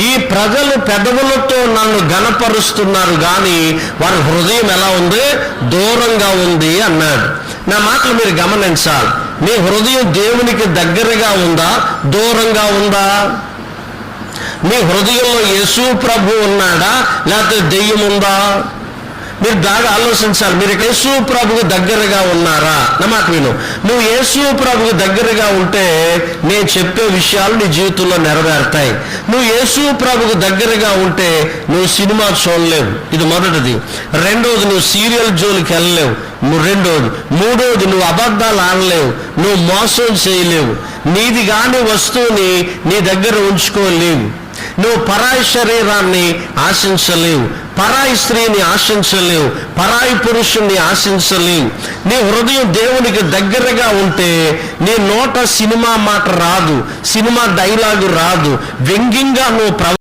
ఈ ప్రజలు పెదవులతో నన్ను గనపరుస్తున్నారు కానీ వారి హృదయం ఎలా ఉంది? దూరంగా ఉంది అన్నాడు. నా మాటలు మీరు గమనించాలి. మీ హృదయం దేవునికి దగ్గరగా ఉందా? దూరంగా ఉందా? మీ హృదయంలో యేసు ప్రభు ఉన్నాడా? లేకపోతే దెయ్యం ఉందా మీరు బాగా ఆలోచించాలి. మీరు యేసు ప్రభుకు దగ్గరగా ఉన్నారా? నా మాట విను. నువ్వు యేసు ప్రభుకు దగ్గరగా ఉంటే నేను చెప్పే విషయాలు నీ జీవితంలో నెరవేరుతాయి. నువ్వు యేసు ప్రభుకు దగ్గరగా ఉంటే నువ్వు సినిమా చూడలేవు. ఇది మొదటిది. రెండోది నువ్వు సీరియల్ జోలికి వెళ్ళలేవు. నువ్వు రెండోది. మూడోది నువ్వు అబద్ధాలు ఆడలేవు. నువ్వు మోసం చేయలేవు. నీది కాని వస్తువుని నీ దగ్గర ఉంచుకోలేవు. నువ్వు పరాయి శరీరాన్ని ఆశించలేవు. పరాయి స్త్రీని ఆశించలేవు పరాయి పురుషుణ్ణి ఆశించలేవు. నీ హృదయం దేవునికి దగ్గరగా ఉంటే నీ నోట సినిమా మాట రాదు సినిమా డైలాగు రాదు. వ్యంగ్యంగా నువ్వు ప్ర